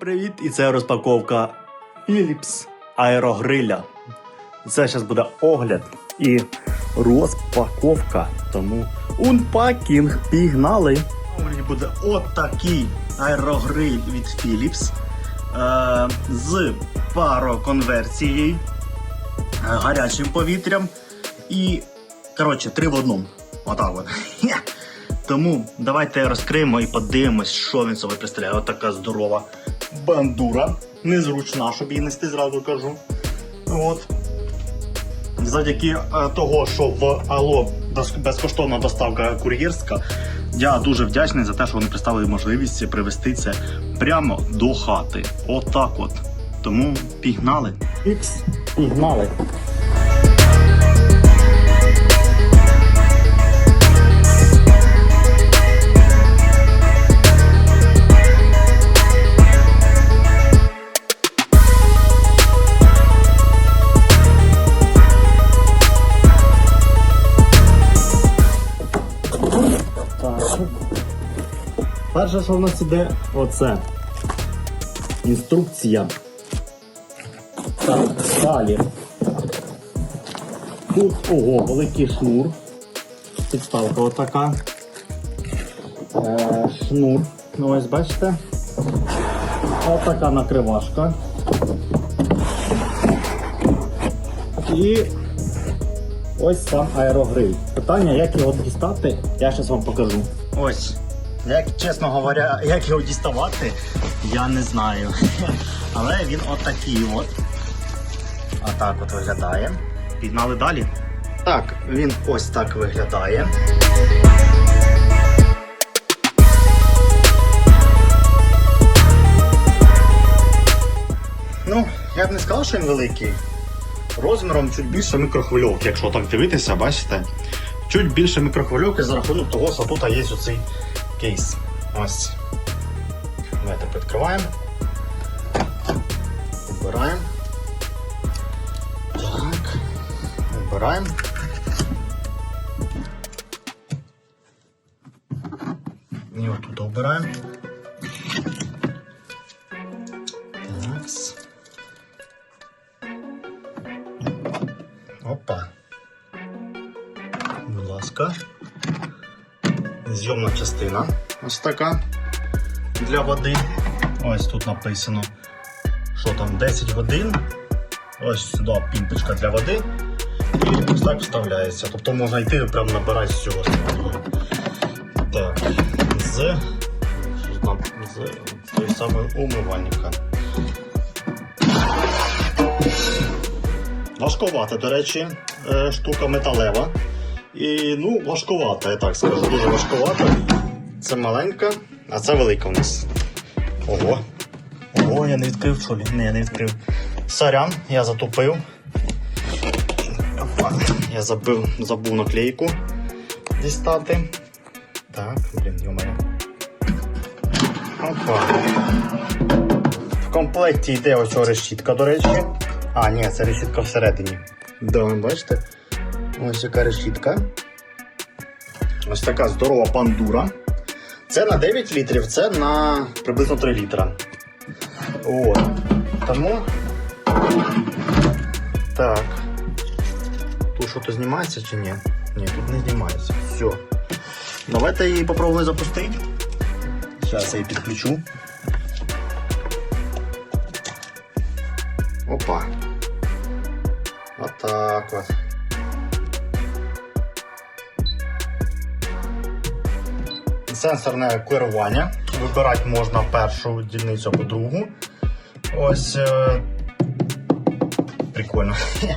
привіт! І це розпаковка Philips аерогриля. Це зараз буде огляд і розпаковка. Тому унпакінг пігнали. Мені буде отакий аерогриль від Philips е, з пароконверсією, гарячим повітрям і, коротше, три в одному. Отак от. Тому давайте розкриємо і подивимось, що він собі представляє. Ось така здорова бандура. Незручна, щоб її нести, зразу кажу. От. Завдяки е, того, що в Ало безкоштовна доставка кур'єрська, я дуже вдячний за те, що вони представили можливість привезти це прямо до хати. Отак от. Тому пігнали. Пігнали. Перше, що в нас іде, оце. Інструкція. Так, далі. Тут ого, великий шнур. Підставка отака. Е, шнур. Ну ось бачите. Отака накривашка. І Ось сам аерогриль. Питання, як його дістати, я зараз вам покажу. Ось. Як чесно говоря, як його діставати, я не знаю. Але він отакий от. Отак от виглядає. Пігнали далі. Так, він ось так виглядає. Ну, я б не сказав, що він великий розміром чуть більше мікрохвильовки, якщо так дивитися, бачите? Чуть більше мікрохвильовки за рахунок того, що тут є оцей кейс. Ось. Давайте відкриваємо. Вибираємо. Так. Вибираємо. І отут обираємо. Частина. Ось така для води. Ось тут написано, що там 10 годин. Ось сюди пімпочка для води. І ось так вставляється. Тобто можна йти прямо набирати з цього. Так. З, з той самої умивальника. Важковата, до речі, е, штука металева. І ну, важковата, я так скажу, дуже важковата. Це маленька, а це велика у нас. Ого. Ого, я не відкрив що ли? Ні, я не відкрив. Сорян, я затупив. Я забив, забув наклейку дістати. Так, блін, йомаю. Опа. В комплекті йде ось решітка, до речі. А, ні, це решітка всередині. Да, бачите? Ось яка решітка. Ось така здорова пандура. Це на 9 літрів, це на приблизно 3 літра. От. Тому. Так. Тут що-то знімається чи ні? Ні, тут не знімається. Все. Давайте її попробуємо запустити. Зараз я її підключу. Опа. Отак от. Сенсорне керування. Вибирати можна першу дільницю або другу. Ось. Е... Прикольно.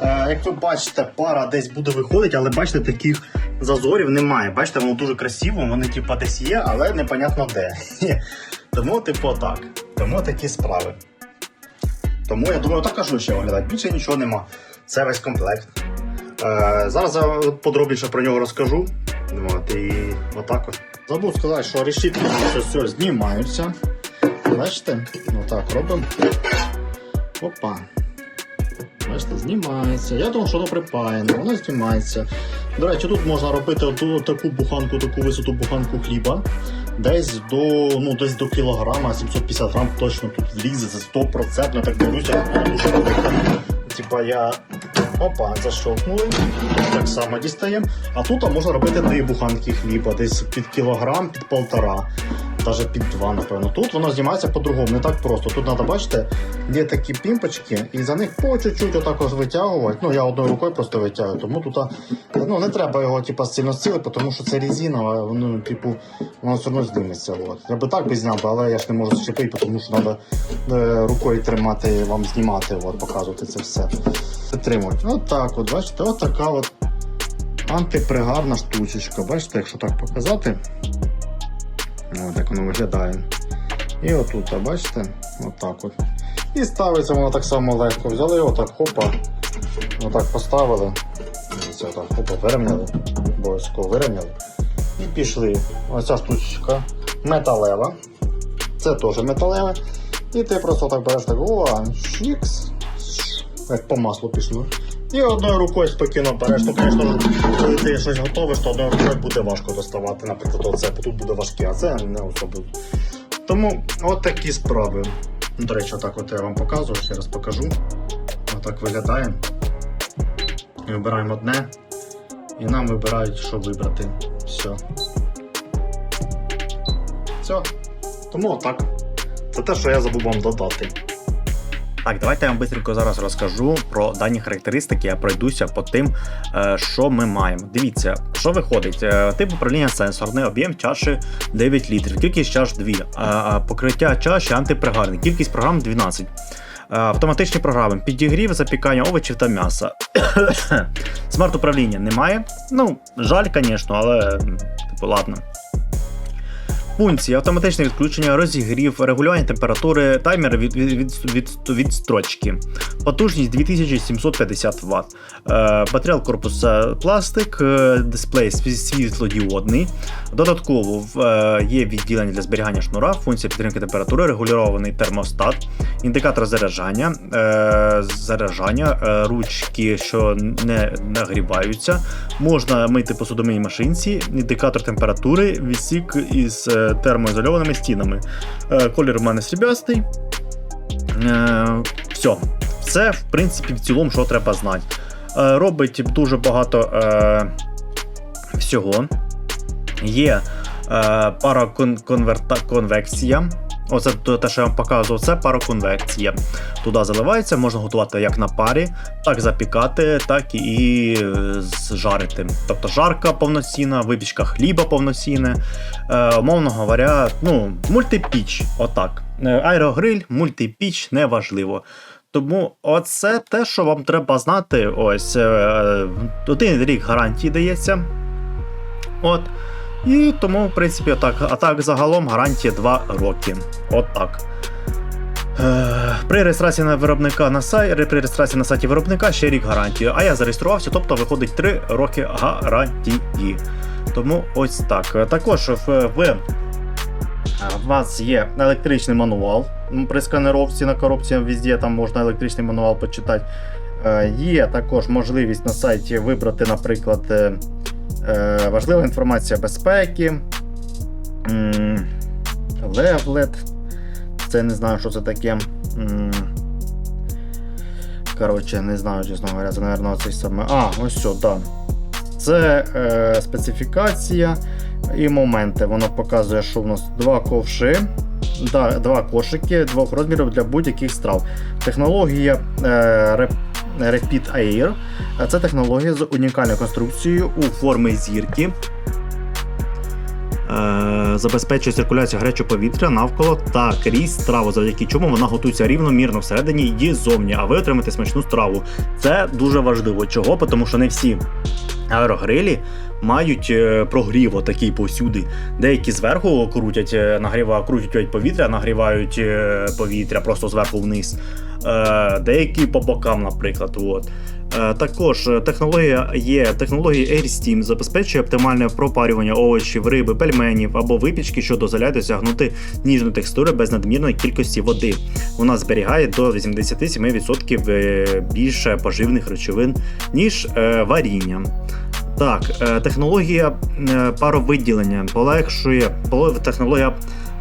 Е, Як ви бачите, пара десь буде виходити, але бачите, таких зазорів немає. Бачите, воно дуже красиво, вони типа десь є, але непонятно де. Тому, типу, так. Тому такі справи. Тому я думаю, так кажу ще виглядати. Більше нічого нема. Це весь комплект. Е, зараз я подробніше про нього розкажу. От, і отак от. Забув сказати, що решітки все знімаються. Бачите? Отак робимо. Опа. Бачите, знімається. Я думав, що воно припаяне, воно знімається. До речі, тут можна робити оту, таку буханку, таку висоту буханку хліба. Десь до, ну, десь до кілограма, 750 грам точно тут влізе, це 100%, я так дивлюся, дуже велика. Типа я. Опа, зашовкнули. Так само дістаємо. А тут можна робити дві буханки хліба, десь під кілограм, під полтора, навіть під два, напевно. Тут воно знімається по-другому, не так просто. Тут треба, бачите, є такі пімпочки, і за них по чуть-чуть отак ось витягувати. Ну, я одною рукою просто витягую, тому тут ну, не треба його типу, сильно силити, тому що це резинова, ну, типу, воно все одно зніметься. От. Я би так би зняв, але я ж не можу зчепити, тому що треба е, рукою тримати, вам знімати, от, показувати це все. Підтримувати. От так, от, бачите, от от антипригарна штучечка. Бачите, якщо так показати, от як воно виглядає. І отут, а бачите, отак от. І ставиться воно так само легко. Взяли, отак, хопа, отак поставили. Дивіться, отак, хопа, вирівняли, обов'язково вирівняли. І пішли. Оця штучка металева. Це теж металеве. І ти просто так береш так, о, чікс, як по маслу пішло. І одною рукою спокійно береш. То, звісно, коли ти щось готовиш, то одною рукою буде важко доставати. Наприклад, оце, тут буде важке, а це не особливо. Тому от такі справи. До речі, отак от я вам показую, ще раз покажу. Отак виглядає. І вибираємо одне. І нам вибирають, що вибрати. Все. Все. Тому отак. Це те, що я забув вам додати. Так, давайте я вам швидко зараз розкажу про дані характеристики. Я пройдуся по тим, е, що ми маємо. Дивіться, що виходить. Е, Тип управління сенсорний, об'єм чаші 9 літрів, кількість чаш 2, покриття чаші антипригарне, кількість програм 12. Е, Автоматичні програми, підігрів, запікання овочів та м'яса. Смарт-управління немає. Ну, жаль, звісно, але типу, ладно. Функції автоматичне відключення, розігрів, регулювання температури, таймер від, від, від, від, відстрочки. Потужність 2750 Вт. Е, матеріал корпуса пластик, е, дисплей світлодіодний. Додатково е, є відділення для зберігання шнура, функція підтримки температури, регульований термостат, індикатор заряджання, заряджання, ручки, що не нагріваються. Можна мити посудомийній машинці, індикатор температури, відсік із термоізольованими стінами. Е, Колір у мене сріблястий. Е, Все. Це, в принципі, в цілому, що треба знати. Е, Робить дуже багато всього. Є параконвекція. Оце те, що я вам показував, це пароконвекція. Туди заливається, можна готувати як на парі, так запікати, так і зжарити. Тобто жарка повноцінна, випічка хліба повноцінне. Е, умовно говоря, ну, мультипіч, отак. Е, Аерогриль, мультипіч, неважливо. Тому оце те, що вам треба знати. Ось е, один рік гарантії дається. От. І тому, в принципі, отак. А так загалом гарантія 2 роки. От так. Е, При реєстрації на виробника на сайті, при реєстрації на сайті виробника ще рік гарантії. А я зареєструвався, тобто виходить 3 роки гарантії. Тому ось так. Також в, в, в вас є електричний мануал при сканеровці на коробці, везде там можна електричний мануал почитати. Е, Є також можливість на сайті вибрати, наприклад, е, важлива інформація безпеки. Левлет. Це не знаю, що це таке. Коротше, не знаю, чесно говоря, це, мабуть, цей саме. А, ось все, да. Це е, специфікація і моменти. Воно показує, що в нас два ковши, да, два кошики двох розмірів для будь-яких страв. Технологія е, Repeat Air. Це технологія з унікальною конструкцією у формі зірки. Е, забезпечує циркуляцію гарячого повітря навколо та крізь страву, завдяки чому вона готується рівномірно всередині і ззовні, а ви отримаєте смачну страву. Це дуже важливо. Чого? Тому що не всі аерогрилі мають е, прогрів отакий повсюди. Деякі зверху крутять, е, нагріва, крутять повітря, нагрівають е, повітря просто зверху вниз. Деякі по бокам, наприклад. От. Також технологія є технологія AirSteam забезпечує оптимальне пропарювання овочів, риби, пельменів або випічки, що дозволяє досягнути ніжної текстури без надмірної кількості води. Вона зберігає до 87% е, більше поживних речовин, ніж варіння. Так, е, технологія е, паровиділення полегшує поле- технологія.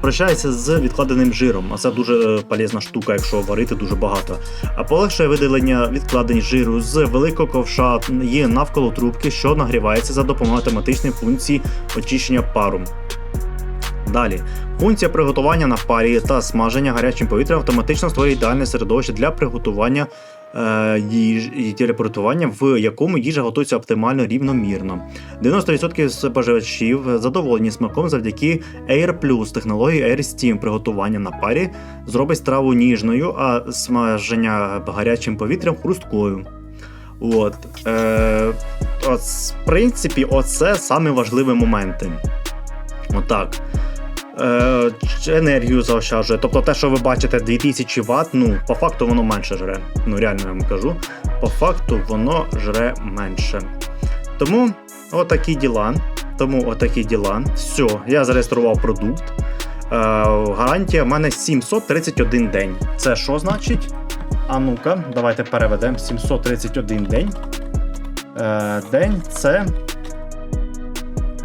Прощається з відкладеним жиром, а це дуже е, полезна штука, якщо варити дуже багато. А полегшує видалення відкладень жиру з великого ковша є навколо трубки, що нагрівається за допомогою автоматичної функції очищення пару. Далі, функція приготування на парі та смаження гарячим повітрям автоматично створює ідеальне середовище для приготування е, і для в якому їжа готується оптимально рівномірно. 90% споживачів задоволені смаком завдяки Air Plus технології Air Steam приготування на парі зробить страву ніжною, а смаження гарячим повітрям хрусткою. От. Е, от, в принципі, оце саме важливі моменти. Отак. Е, енергію заощаджує. Тобто те, що ви бачите 2000 Вт, ну, по факту воно менше жре. Ну, реально я вам кажу. По факту воно жре менше. Тому отакі діла. Тому отакі діла. Все, я зареєстрував продукт. Е, гарантія в мене 731 день. Це що значить? А ну-ка, давайте переведемо. 731 день. Е, день це.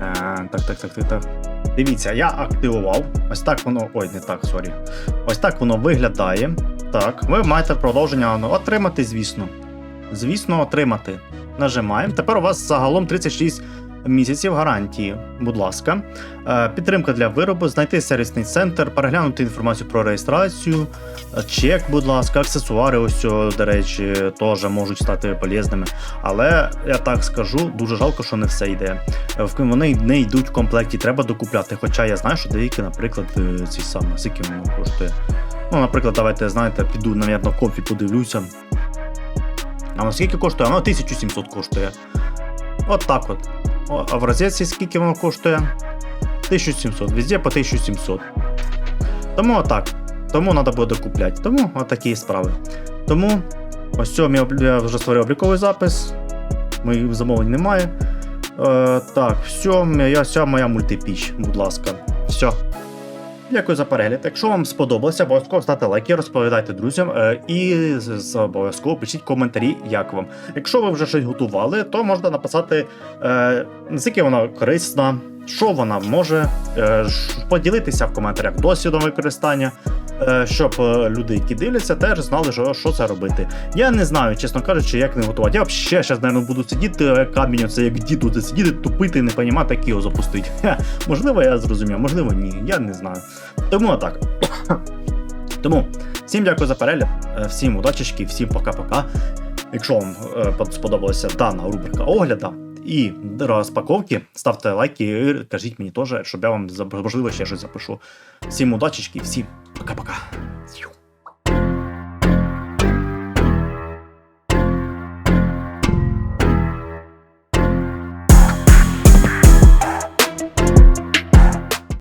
Е, так, так, так, так, так. Дивіться, я активував. Ось так воно. Ой, не так, сорі. Ось так воно виглядає. Так, ви маєте продовження отримати, звісно. Звісно, отримати. Нажимаємо. Тепер у вас загалом 36 місяців гарантії. Будь ласка. Е, Підтримка для виробу, знайти сервісний центр, переглянути інформацію про реєстрацію, е, чек, будь ласка, аксесуари, ось до речі, теж можуть стати полезними. Але я так скажу, дуже жалко, що не все йде. Е, Вони не йдуть в комплекті, треба докупляти. Хоча я знаю, що деякі, наприклад, ці самі, скільки воно коштує. Ну, наприклад, давайте, знаєте, піду, навірно, кофі подивлюся. А воно скільки коштує? Воно 1700 коштує. От так от. А в розетці скільки воно коштує? 1700. Везде по 1700. Тому отак. Тому треба буде купляти. Тому отакі справи. Тому ось цього я вже створив обліковий запис. Моїх замовлень немає. Е, так, все, я вся моя мультипіч, будь ласка. Все. Дякую за перегляд. Якщо вам сподобалося, обов'язково ставте лайки, розповідайте друзям е, і обов'язково пишіть коментарі, як вам. Якщо ви вже щось готували, то можна написати, е, наскільки вона корисна, що вона може, е, поділитися в коментарях досвідом використання, е, щоб е, люди, які дивляться, теж знали, що, що це робити. Я не знаю, чесно кажучи, як не готувати. Я взагалі зараз, мабуть, буду сидіти е, камінь, це як дід тут сидіти, тупити і не розуміти, як його запустити. Ха, можливо, я зрозумів, можливо, ні. Я не знаю. Тому так. Тому всім дякую за перегляд, е, всім удачечки, всім пока-пока. Якщо вам е, сподобалася дана рубрика огляда і розпаковки, ставте лайки і кажіть мені теж, щоб я вам можливо ще щось запишу. Всім удачечки, всім пока-пока.